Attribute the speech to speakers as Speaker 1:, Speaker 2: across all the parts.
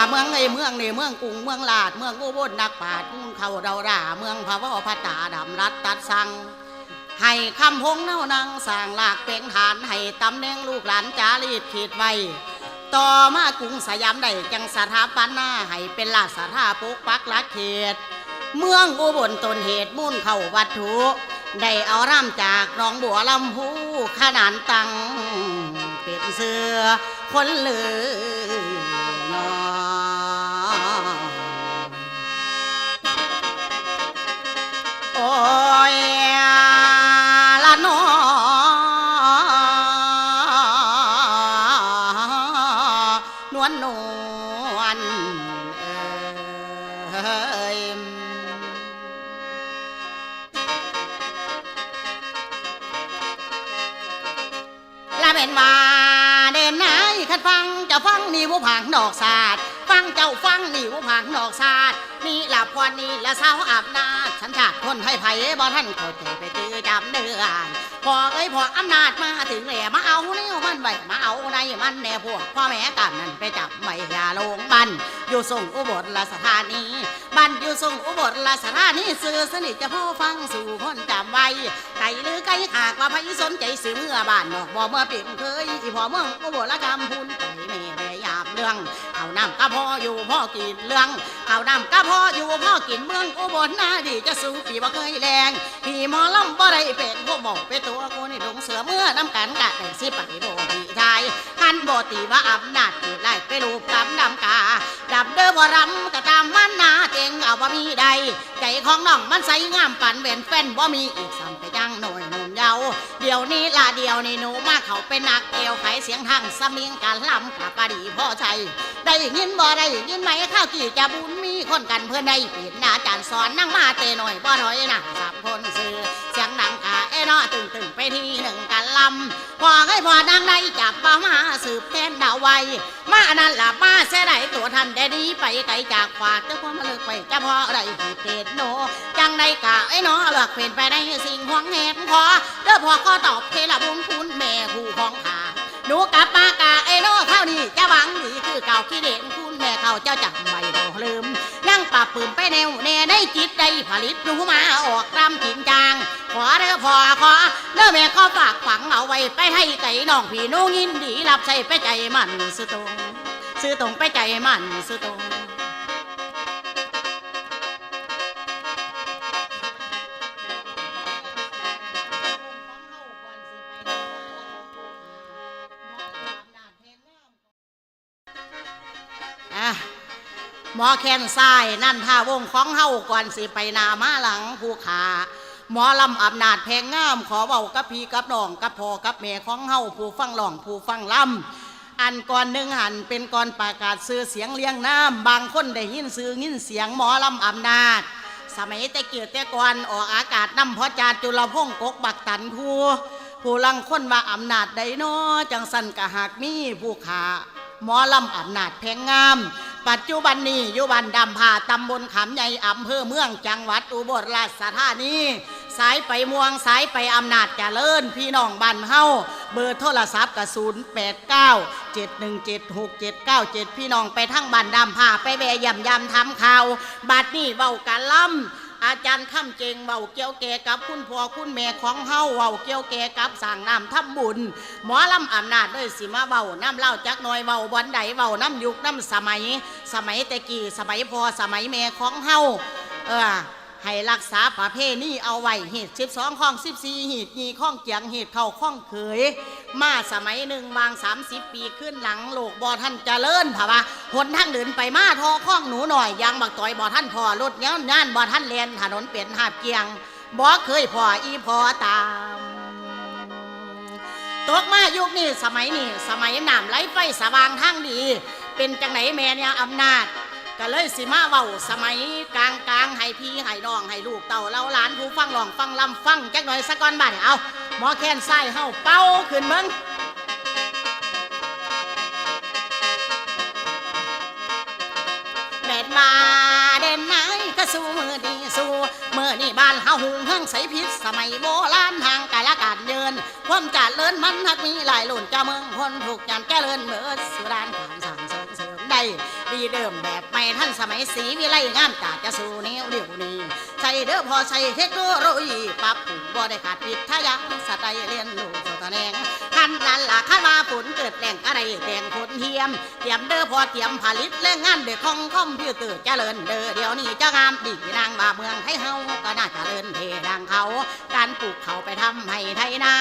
Speaker 1: ว่าเมืองไอ้เมืองนี่เมืองกรุงเมืองลาด เมืองอุบลนักปราชญ์เขาเราด่าเมืองพระวพระตาดำรัดตัดสังให้คำพงเน่านังสร้างหลากเป็นฐานให้ตำแหน่งลูกหลานจารีดขีดไว้ต่อมากรุงสยามได้จังสถาปนาให้เป็นราชสถาปกปักลักเขต เมืองอุบลต้นเหตุมุ่นเข้าวัตถุ ได้เอาร่ำจากน้องบัวลำพูขนานตังเป็นเสือคนเหลือ อ้ยละนอนวลนวลเอ้ยละเป็นว่าเด่นไหนขัดฟังจ้าฟังนี่ผู้ผางดอกศาสตร์ งเจ้าฟังนี่ผู้ผางดอกศาสตร์นี่ละพรนี่ละเศร้าอาบนาฉันชาติคนให้ไผ่บ่ท่านเข้าใจไปตื้อจำเดือนพอเอ้ยพออำนาจมาถึงแหล่มาเอาแนวมันไว้มาเอาในมันแน่พวกพ่อแม่กันนั่นไปจับไม่ยาลงบันอยู่ส่งอุบลราสถานีบันอยู่ส่งอุบลราสถานีสื่อสนิทจะพ่อฟังสู่คนจำไว้ไก่หรือไก่ขากว่าไผสนใจสื่อเมื่อบ้านนอกบ่เมื่อเปลี่ยนเคยอีพอเมืองอุบลกำพูนไก่แม่ เรื่องข้าวน้ำก็พออยู่พ่อกินเรื่องข้าวน้ำก็พออยู่พ่อกินเมืองอุบลนาดีจะสู้ปีบ่เคยแรงพี่หมอลำบ่ได้เป็นพวกบอกเป็นตัวกูนี่ลงเสือเมื่อน้ำกันกะแต่สิไปโบดีชายขันบ่ตีว่าอำนาจที่ไล่ไปรูปกำดำกาดับเด้อบ่รำก็ตามมันนาเจงเอาบ่มีใดใจของน้องมันใสงามปันเวนแฟนบ่มีอีกซ้ำไปจังหน่อยหนุ่ม เยาเดี๋ยวนี้ละเดียวนี่หนูมาเขาเป็นนักเอวไขเสียงทางสมิงการลำกับปดีพ่อชัยได้ยินบ่ได้ยินไหมข้าวกี่จะบุญมีคนกันเพื่อนได้เปลี่ยนอาจารย์สอนนั่งมาเตหน่อยบ่หน่อยนะสามคนซื้อ กะเอ้นตึงตึงไปทีหนึ่งกันลำพอให้พอนางได้จับป้ามาสืบแทนดาวไวมานั่นล่ะมาเสียดายตัวท่านได้ดีไปไกลจากขวาเจ้าพ่อมาเลิกไปเจ้าพ่อได้ผิดเตนโนจังได้กะไอ้น้อเลือกเปลี่ยนไปได้สิ่งหวงแหนพอเจ้าพ่อก็ตอบเทละบุญคุณแม่ผู้ของขา หนูกลับมากะไอ้น้อเท่านี้จะหวังดีคือเก่าขี้เด่นคุณแม่เขาเจ้าจักไม่เราลืมยังปรับปืมไปแนวแน่ในจิตใจผลิตหนูมาออกรำจินจาง ขอเด้อพอขอเด้อแม่ก็ฝากฝังเอาไว้ไปให้ไก่น้องพี่น้องยินดีรับใช้ไปใจมันสุดตรงซื้อตรงไปใจมันซื้อตรง มอแคนซ้ายนั่นท่าวงของเฮาก่อนสิไปนามาหลังผู้ขาหมอลำอำนาจแพงงาม ขอเว้ากับพี่กับน้องกับพ่อกับแม่ของเฮาผู้ฟังร้องผู้ฟังลำอันก่อนหนึ่งหันเป็นก่อนประกาศซื้อเสียงเลี้ยงน้ำบางคนได้ยินซื้อยินเสียงหมอลำอำนาจ สมัยแต่เกียรแต่ก่อนออกอากาศน้ำพอจาจุลพงกกบักตันผู้ผู้ลังคนว่าอำนาจใดนอจังสันกะหากมีผู้ขาหมอลำอำนาจแพงงาม ปัจจุบันนี้อยู่บ้านดำผาตำบลขามใหญ่อำเภอเมืองจังหวัดอุบลราชธานีสายไปม่วงสายไปอำนาจเจริญพี่น้องบ้านเฮาเบอร์โทรศัพท์กับศูนย์แปดเก้าเจ็ดหนึ่งเจ็ดหกเจ็ดเก้าเจ็ดพี่น้องไปทั้งบ้านดำผาไปแวะย่ำยำทำข่าวบัดนี้เว้ากันล่ำ อาจารย์ข้ามเจงเบาเกี่ยวแก่กับคุณพ่อคุณแม่ของเฮาเบาเกี่ยวแก่กับสั่งน้ำทับุญ หมอลำอำนาจด้วยสิมาเบาน้ำเล่าจักหน่อยเบาบอนใดเบาน้ำยุคน้ำสมัย สมัยแต่กี้สมัยพอสมัยแม่ของเฮาเออ ให้รักษาประเพณีเอาไว้เหตุสิบสองข้องสิบสี่เหตุยีข้องเจียงเหตุเข้าข้องเขย มาสมัยหนึ่งวางสามสิบปีขึ้นหลังโลกบ่อท่านเจริญค่ะว่าหนทางเดินไปมาทอข้องหนูหน่อยยางบักต่อยบ่อท่านพอรถเนี้ยงานบ่อท่านเลียนถนนเปลี่ยนหาบเกียงบ่เคยพออีพอตามตกมายุคนี้สมัยนี้สมัยน้ำไหลไฟสว่างทางดี เป็นจังไหนแม่เนี่ยอำนาจ ก็เลยสิมาเว้าสมัยกลางกลางๆให้พี่ให้น้องให้ลูกเต่าเล่าหลานผู้ฟังหลองฟังลำฟังจักหน่อยสักก้อนบ้านเอาหมอแค้นไส้เฮาเป้าขึ้นเมึงแดดมาเด่นไหนก็สู้มือดีสู้มืออนี่บ้านเฮาหุงเฮืองใสพิษสมัยโบราณทางกายละการเดินความเจริญมันหักมีหลายหลุ่นเจ้าเมืองคนถูกยันแก้เจริญเมือสุรานการสั่งเสริมเสริมได้ ดีเดิมแบบไม่ท่านสมัยสีวิไลงามตาจะสู่นิ้วเดียวนี้ใส่เด้อพอใส่เทคโนโลยีปรับปรุงบ่ได้ขาดปิดทายาสไตล์เรียนรู้ แหนงคันนั้นล่ะคันว่าฝนเกิดแหล่งอะไรแต่งผลเทียมเตรียมเด้อพอเตรียมผลิตแรงงานเด้อของคอมพิวเตอร์เจริญเด้อเดี๋ยวนี้จะงามดีนางว่าเมืองให้เฮาก็น่าเจริญเทดังเขา การปลูกเขาไปทำให้ไทยนา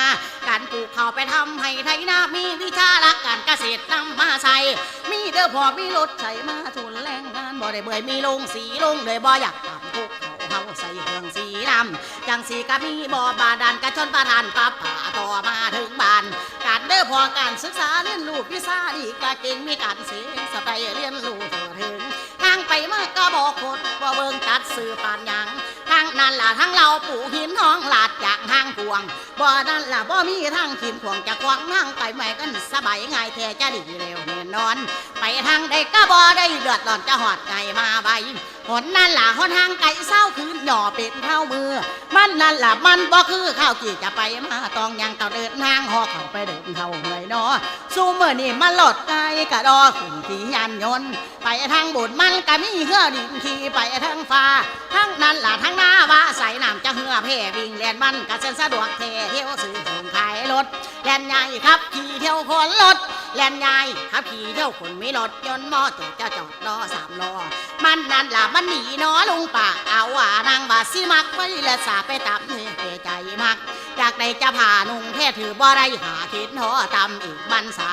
Speaker 1: การปลูกเขาไปทำให้ไทยนา มีวิชาลักการเกษตรนำมาใส่มีเด้อพอมีรถใส่มาทุนแรงงานบ่ได้เบื่อมีลงสีลงเลยบ่อยากทำพวกเขา ใส่เครื่องสีดำจังสีก็มีบ่อบาดาลกระชนประทานปลาป่าต่อมาถึงบ้าน การเด้อพอการศึกษาเรียนรู้วิชาดีก็เก่งมีการเสียสไปเรียนรู้ทั่วถึงทางไปมาก็บอกคดว่าเบิ่งตัดสื่อปานยังทางนั้นล่ะทั้งเราปูหินห้องหลาดจากห้างกวงบ่นั่นล่ะบ่มีทางขีนขวงจะขวงทางไปใหม่กันสบายง่ายแท้จะดีเร็วแน่นอน ไปทางใดก็บ่ได้เดือดร้อนจะหอดไงมาใบ หนนั่นล่ะหนทางไก่เศร้าคืนหย่อเป็ดเข้ามือ มันนั่นล่ะมันบ่คือข้าวกี่จะไปมาต้องยังเต้องเดินทางหอเข้าไปเดินเข้าเมื่อยนอสู้เมื่อนี่มันหลดไกลกระดอขึ้นที่ยันยนต์ไปทางบุญมันก็มีเหือดินขี่ไปทางฟ้าทั้งนั้นล่ะทั้งหน้าว่าใส่น้ำจะเหือเพ่วิ่งเลียนมันก็เส้นสะดวกเทเที่ยวซื้อของขายรถแล่นใหญ่ครับขี่เที่ยวคนรถ แลนใหญ่ครับขี่เที่ยวคนไมีรถยนต์มอตอร์จะจอดรอสามล้อมันนั่นล่ะมันหนีนอลุงป่าเอาว่านางบาสิมักไปและสาไปตับเนี่ยเใจมักจากใดจะผ่านุ่งแท้ถือบ่ได้หาคิดหอตำอีกมันสา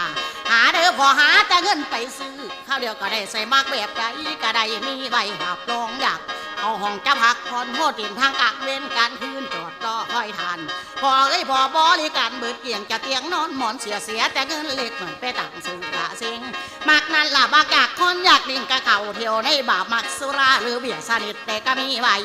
Speaker 1: หาเด้อพอหาแต่เงินไปซื้อข้าวเดียวก็ได้ใส่มากแบบใดก็ได้มีใบหับรองอยาก เอาห้องจะพักผ่อนโหดินทางกะเว้นการคืนจอดรอคอยทาน พอเอ้ยพอบริการเบิดเกี่ยงจะเตียงนอนหมอนเสียเสียแต่เงินเล็กเหมือนไปต่างซื้อกะเซ็งมักนั่นล่ะบากากคนอยากดิ่งกะเข่าเที่ยวในบาปมักสุราหรือเบียร์สนิทแต่ก็มีไว้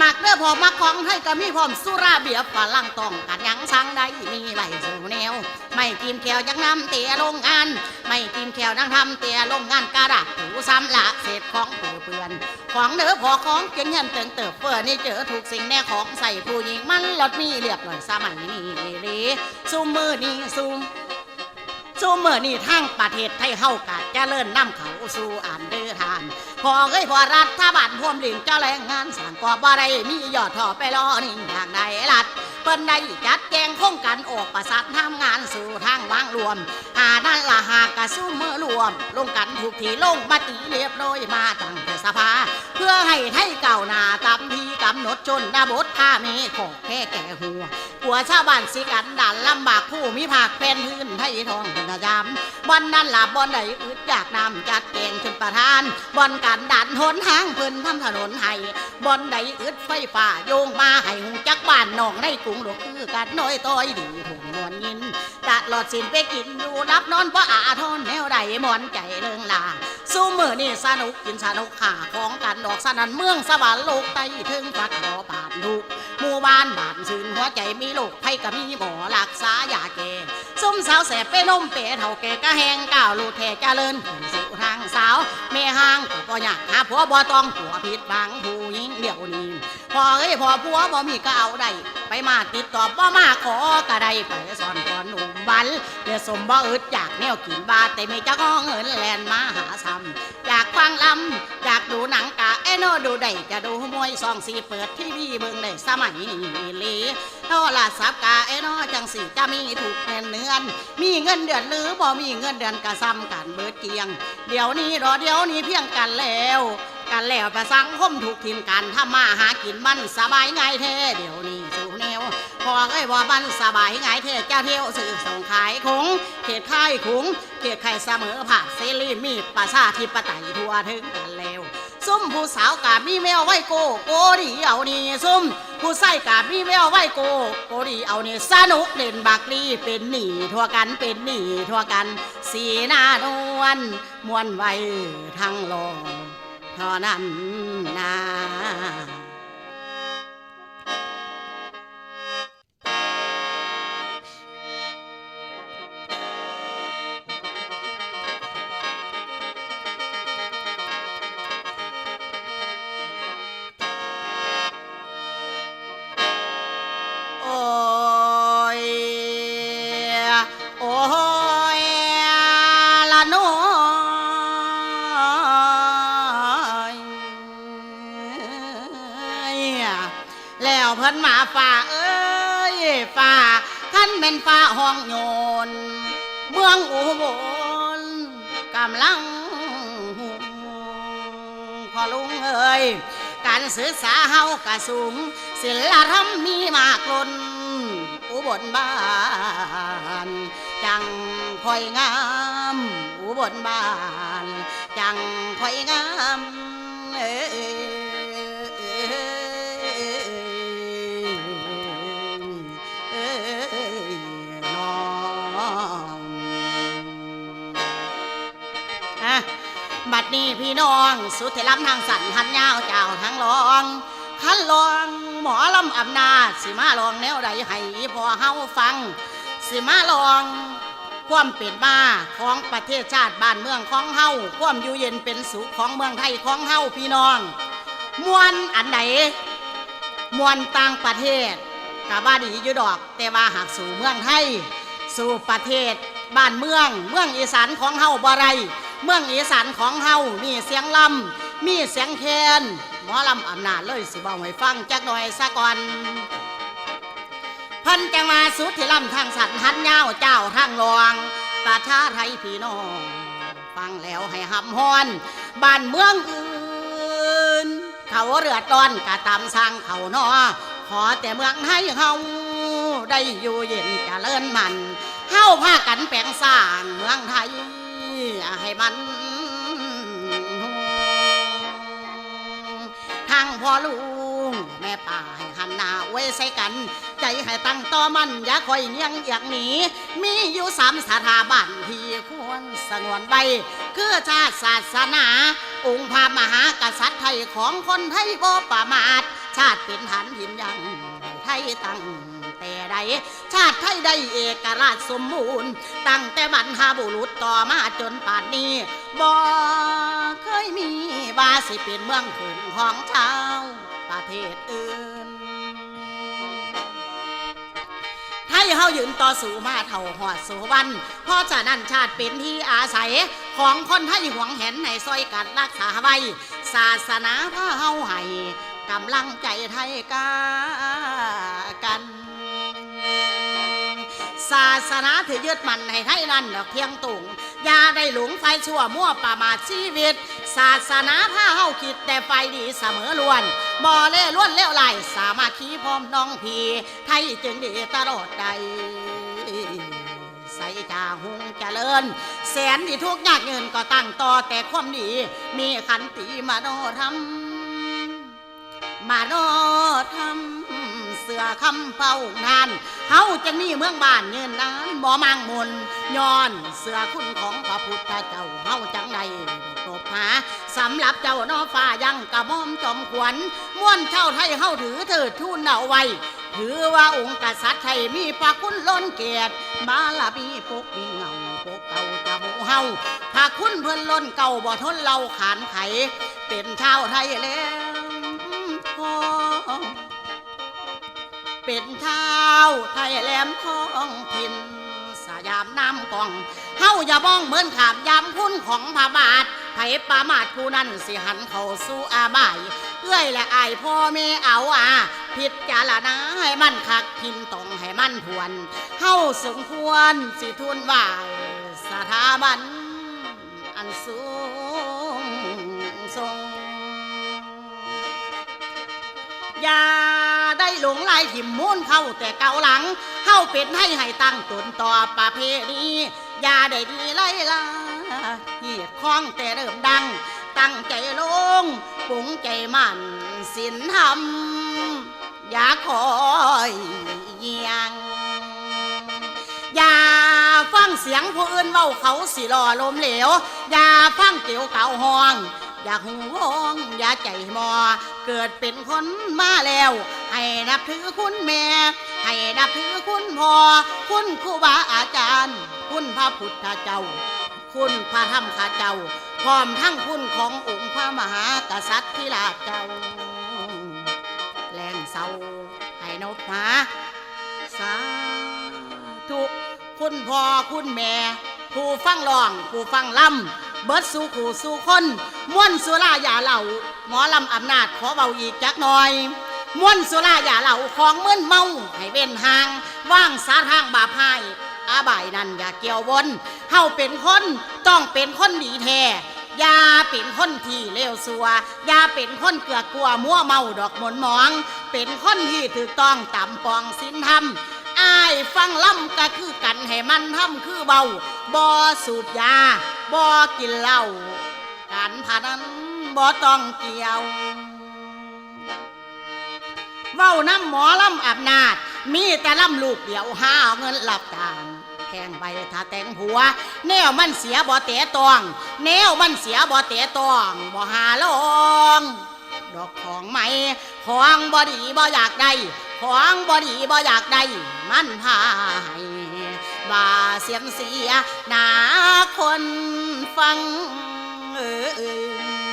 Speaker 1: มักเด้อพอมักของให้ก็มีพร้อมสุราเบียร์ฝรั่งต้องกันยังสั่งได้มีไหลสู่แนว ไม่กินแขวยังน้ำเตียลงงาน ไม่กินแขวนั่งทำเตียลงงานกระดาษถูซ้ำละเศษของเปื่อเปือนของเด้อพอของเก่งเงินเติงเติบเฟื่อนี่เจอถูกสิ่งแน่ของใส่ผู้หญิงมันหลดมีเรียบร้อยสมัยนี้เลยซุมมือนี่ซุมซูมมือนี่ทั้งประเทศไทยเฮากาดเจริญนำเขาสู่อ่านเดือทานพอเอ้ยพอรัฐบาลพ่วมลิงเจ้าแรงงานสั่งก่อบ่ได้มียอดถอไปรอนิ่งอย่างใดรัฐ เปิ้นได้จัดแจงโครงการออกประสานทำงานสู่ทางวางรวมหานั่นละหากกะสู้เมื่อรวม ลงกันถูกที่ลงมติเรียบร้อยมาตั้งแต่สภา เพื่อให้ไทยเก่าหนาตามที่กำหนดจนนาบทท่าเมขอแค่แก่หัวกัวชาวบ้านสิกันดันลำบากผู้มีภาคเป็นพื้นไทยทองเป็นยามบอนนั่นล่ะบอนใดอึดอยากนำจัดเกงจนประธานบอนกันดันหนทางเพิ่นทำถนนให้บอนใดอึดไฟฟ้าโยงมาให้หูจักบ้านนองในกรุงหลวงคือกัดน้อยต้อยดีถุงนวลยิน ตลอดสินไปกินอยู่รับนอนเพราะอาทนแนวใดหมอนใจเรื่องลาสู้มือนี่สนุกกินสนุกขาของกันดอกสนันเมืองสวรรค์โลกไตถึงพักขอผ่านลูกหมู่บ้านบ้านซื่นหัวใจมีโลกไพ่ก็มีหมอรักษายาแก่ซุ่มสาวแสบไปนมเปเท่าแก่ก็แหงก้าวลูกแท่เจริญขึ้นสู่ทางสาวแม่ห้างก็บ่อยากหาผัวบ่ต้องผัวผิดบังผู้หญิงเดี๋ยวนี้พอเอ้ยพอผัวบ่มีก็เอาได้ไปมาติดต่อบ่มาขอก็ได้ไปสอนก่อนหนุ่มบัน เดี๋ยวสมบ่อึดจากแนวกินบาแต่ไม่จะก้องเงินแลนมาหาซ้ำอยากฟังลำอยากดูหนังกะเอโนดูได้จะดูมวยซองสีเปิดทีวีเบิ่งได้สมัยนี้เลโทรศัพท์กะเอโนจังสีจะมีถูกเงินเนือน มีเงินเดือนหรือบ่มีเงินเดือนกะซ้ำกันเบิดเกียง เดี๋ยวนี้รอเดี๋ยวนี้เพียงกันแล้ว กันแล้วประสังคมถูกทิมกันถ้ามาหากินมันสบายไง่ายแท้เดี๋ยวนี้สู่แนวพอเอ้ยว่ามันสบายไงเทศเจ้าเที่ยวสื่อส่งขายคงเขตค่ายคงเขตไข่เสมอผ่าเซรีมีประชาธิปไตยทั่วถึงกันแล้วซุ่มผู้สาวกามีแมวไว้โกโกดีเอานี่ซุ่มผู้ใส่กามีแมวไว้โกโกดีเอานี่สนุกเล่นบักลีเป็นหนีทั่วกันเป็นหนีทั่วกัน สีหน้านวลมวนไว้ทั้งโลก เท่านั้นนะ ยฝ่าท่านเป็นฝ่าห้องโยน เมืองอุบลกำลังพอลุงเอ้ยการศึกษาเฮากะสูง ศิลธรรมมีมากล้นอุบลบ้านจังคอยงาม อุบลบ้านจังคอยงามเอ้ย ดนี้พี่น้อง สุดที่ล้ำทางสันหันยาวเจ้าทั้งรองขันลองหมอลำอำนาจสิมาลองแนวใดให้พอเฮาฟัง สิมาลอง ความเป็นมาของประเทศชาติบ้านเมืองของเฮาความอยู่เย็นเป็นสุขของเมืองไทยของเฮาพี่น้องมวนอันใดมวนต่างประเทศกะว่าดีอยู่ดอก แต่ว่าหากสู่เมืองไทย สู่ประเทศบ้านเมือง เมืองอีสานของเฮาบ่ไร เมืองอีสานของเฮามีเสียงลำมีเสียงแคนหมอลำอำนาจเลยสิบอกให้ฟังจักหน่อยซะก่อนเพันจังมาสุดที่ลำทางสันหันยาวเจ้าทางรองประชาไทยพี่น้อง ฟังแล้วให้หำฮอนบ้านเมืองอื่น เขาเรือดร้อนกะตามสร้างเขานอขอแต่เมืองไทยเฮาได้อยู่เย็นจะเจริญมันเฮาพากันแปลงสร้างเมืองไทย ให้มันทางพ่อลุงแม่ป่าให้หันหน้าไว้ใส่กัน ใจให้ตั้งต่อมันอย่าคอยเนียงอย่างหนีมีอยู่สามสถาบันที่ควรสงวนไว้คือชาติศาสนา องค์พระมหากษัตริย์ไทยของคนไทยบ่ประมาทชาติเป็นฐานหินยังไทยตั้ง แต่ใด ชาติไทยได้เอกราชสมบูรณ์ ตั้งแต่บรรพบุรุษต่อมาจนป่านนี้บ่เคยมีว่าสิเป็นเมืองขึ้นของชาวประเทศอื่น ไทยเฮายืนต่อสู้มาเท่าหอดสู่วันเพราะฉะนั้นชาติเป็นที่อาศัยของคนไทยหวงแหนในซอยกันรักษาไว้ ศาสนาพาเฮาให้กำลังใจไทยกากัน ศาสนาถือยึดมันให้ไทยนั่นดอกเพียงตุงอย่าได้หลงไฟชั่วมั่วประมาทชีวิต ศาสนาพาเฮาคิดแต่ไฟดีเสมอล้วนบ่เล่ล้วนเลี้ยวไหลสามาคีพร้อมน้องพีไทยจึงดีตลอดใดใส่จาหุงเจริญ แสนที่ทุกยากเงินก็ตั้งต่อแต่ความดี มีขันติมาโนธรรมมาโนธรรมเสือคำเฝ้านาน เฮาจะมีเมืองบ้านเงินนานบ่มังมนย้อนเสือคุณของพระพุทธเจ้าเฮาจังใดตบหาสำหรับเจ้านอฟ้ายังกระม่อมจอมขวัญม้วนเช่าไทยเฮาถือเถิดทูนเอาไว้ถือว่าองค์กษัตริย์ไทยมีพระคุณล้นเกียรติบารมีปกมีเงาปกเก่าจะหมูเฮาพระคุณเพิ่อนล้นเก่าบ่ทนเราขานไข เป็นชาวไทยแล้ว เป็นเท้าวไทยแหลมทองถิ่นสยามน้ำกองเฮาอย่ามองเหมือนขามยามคุณของพระบาทไผประมาทผู้นั้นสิหันเข้าสู่อาบายเอื้อยและอายพ่อแม่เอาอาพิจารณาให้มันคักพินต้องให้มันทวนเฮาสมควรสิทุนไหวสถาบันอันสูงส่งย่า หลงไหลถิ่มมุ่นเข้าแต่เกาหลังเข้าเป็นให้ให้ตั้งตนต่อประเพณีอย่าได้ดีไล่ลาเหตุข้องแต่เริ่มดัง ตั้งใจลงปรุงใจมันสินธรรมอย่าคอยเยียงอย่าฟังเสียงผู้อื่นเว้าเขาสิรอลมเหลวอย่าฟังเกี่ยวเก่าห้อง อย่าหูวงอย่าใจมอ เกิดเป็นคนมาแล้ว ให้นับถือคุณแม่ ให้นับถือคุณพ่อ คุณครูบาอาจารย์ คุณพระพุทธเจ้า คุณพระธรรมข้าเจ้า พร้อมทั้งคุณขององค์พระมหากษัตริย์ที่ลาเจ้า แรงเศร้าให้นบหาสาธุคุณพ่อคุณแม่ ผู้ฟังร้อง ผู้ฟังล่ำเบิดสู่ขู่สู่คน ม่วนสุรายาเหล่า หมอลำอำนาจขอเบาอีกจักหน่อย ม้วนสุราอย่าเหล่าของมึนเมาให้เว้นห่างว่างสาทางบาปให้อาบายนั่นอย่าเกี่ยววนเฮาเป็นคนต้องเป็นคนดีแท้อย่าเป็นคนที่เลวสัวอย่าเป็นคนเกลือกลัวมั่วเมาดอกหมนหมอง เป็นคนที่ถูกต้องตามปองสินธรรมอายฟังล่ำก็คือกันให้มันทำคือเบาบ่สูบยาบ่กินเหล้าการพนันบ่ต้องเกี่ยว เว้าน้ำหมอลำอาบนาด มีแต่ลำลูกเดียวหาเอาเงินหลับตามแพงใบถ้าแต่งผัว แนวมันเสียบ่เตะตอง แนวมันเสียบ่เตะตองบ่หาลองดอกของไหมของบ่ดีบ่อยากได้ของบ่ดีบ่อยากได้มันพายบาเสียมเสียหนาคนฟังเออ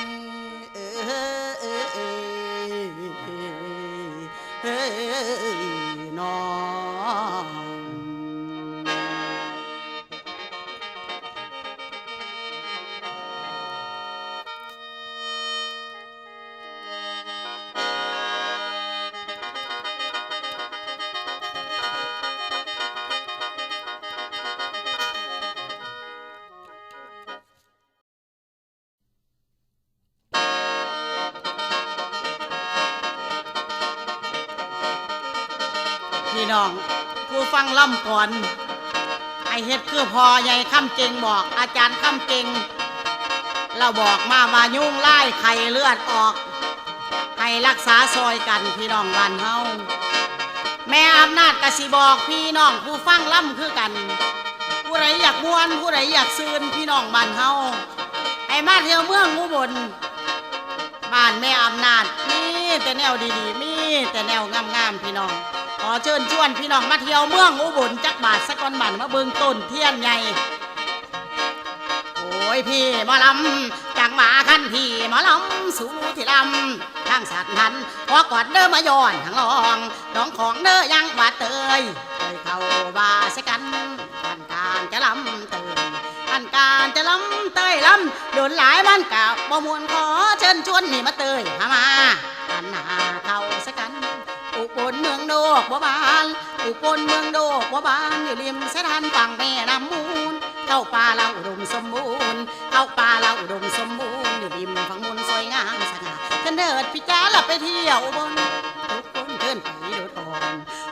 Speaker 1: พี่น้อง ผู้ฟังล่ำก่อนไอเฮ็ดคือพอใหญ่คำเจงบอก อาจารย์คำเจงเราบอกมาว่ายุ่งไล่ไข่เลือดออก ให้รักษาซอยกันพี่น้องบ้านเฮาแม่อำนาจกสิบอกพี่น้องผู้ฟังล่ำคือกัน ผู้ใดอยากมวนผู้ใดอยากซืนพี่น้องบ้านเฮาให้มาเที่ยวเมืองอุบลบ้านแม่อำนาจมีแต่แนวดีๆมี แต่แนวงามๆพี่น้อง ขอเชิญชวนพี่น้องมาเที่ยวเมืองอุบลจักบาทสะกอนบันมาเบิงต้นเทียนใหญ่โอ้ยพี่มอลำจังหมาขั้นพี่มอลำสูที่ลำทางสัตว์ทันพอกอดเด้อมาย้อนทางลองน้องของเด้อยังบาดเตยเคยเข้าบาสำเตยลำโดนหลายบ้านก่าบ่มวนขอเชิญชวนนี่มาเตยหามากันหาเข้าสักกันอุบลเมืองโดกบัวบานอุบลเมืองโดกบัวบานอยู่ริมสถานฝั่งแม่น้ำมูลเข้าป่าเราอุดมสมบูรณ์เข้าป่าเราอุดมสมบูรณ์อยู่ริมฝั่งมูลสวยงามสง่าเกันเดิดพี่จ้าหลับไปเที่ยวบนทุกคน ญไปดูทอน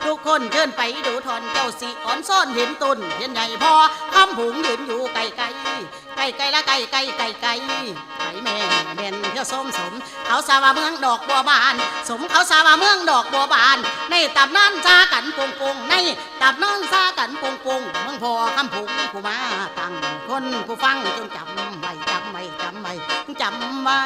Speaker 1: ทุกคนเชิญไปดูทอนเจ้าสีอ่อนซ่อนเห็นต้นเห็นใหญ่พอคำผงยืนอยู่ไกลไกลไกลไกลละไกลไกลไกลไกลไกลแม่เบนเที่ยวส้มสม เขาสาวาเมืองดอกบัวบาน สมเขาสาวาเมืองดอกบัวบาน ในตับนั่นซากันปงปงในตับนั่นซากันปงปงเมืองพอคำผงผู้มาตั้งคนผู้ฟังจงจำไว้จำไว้จำไว้จำไว้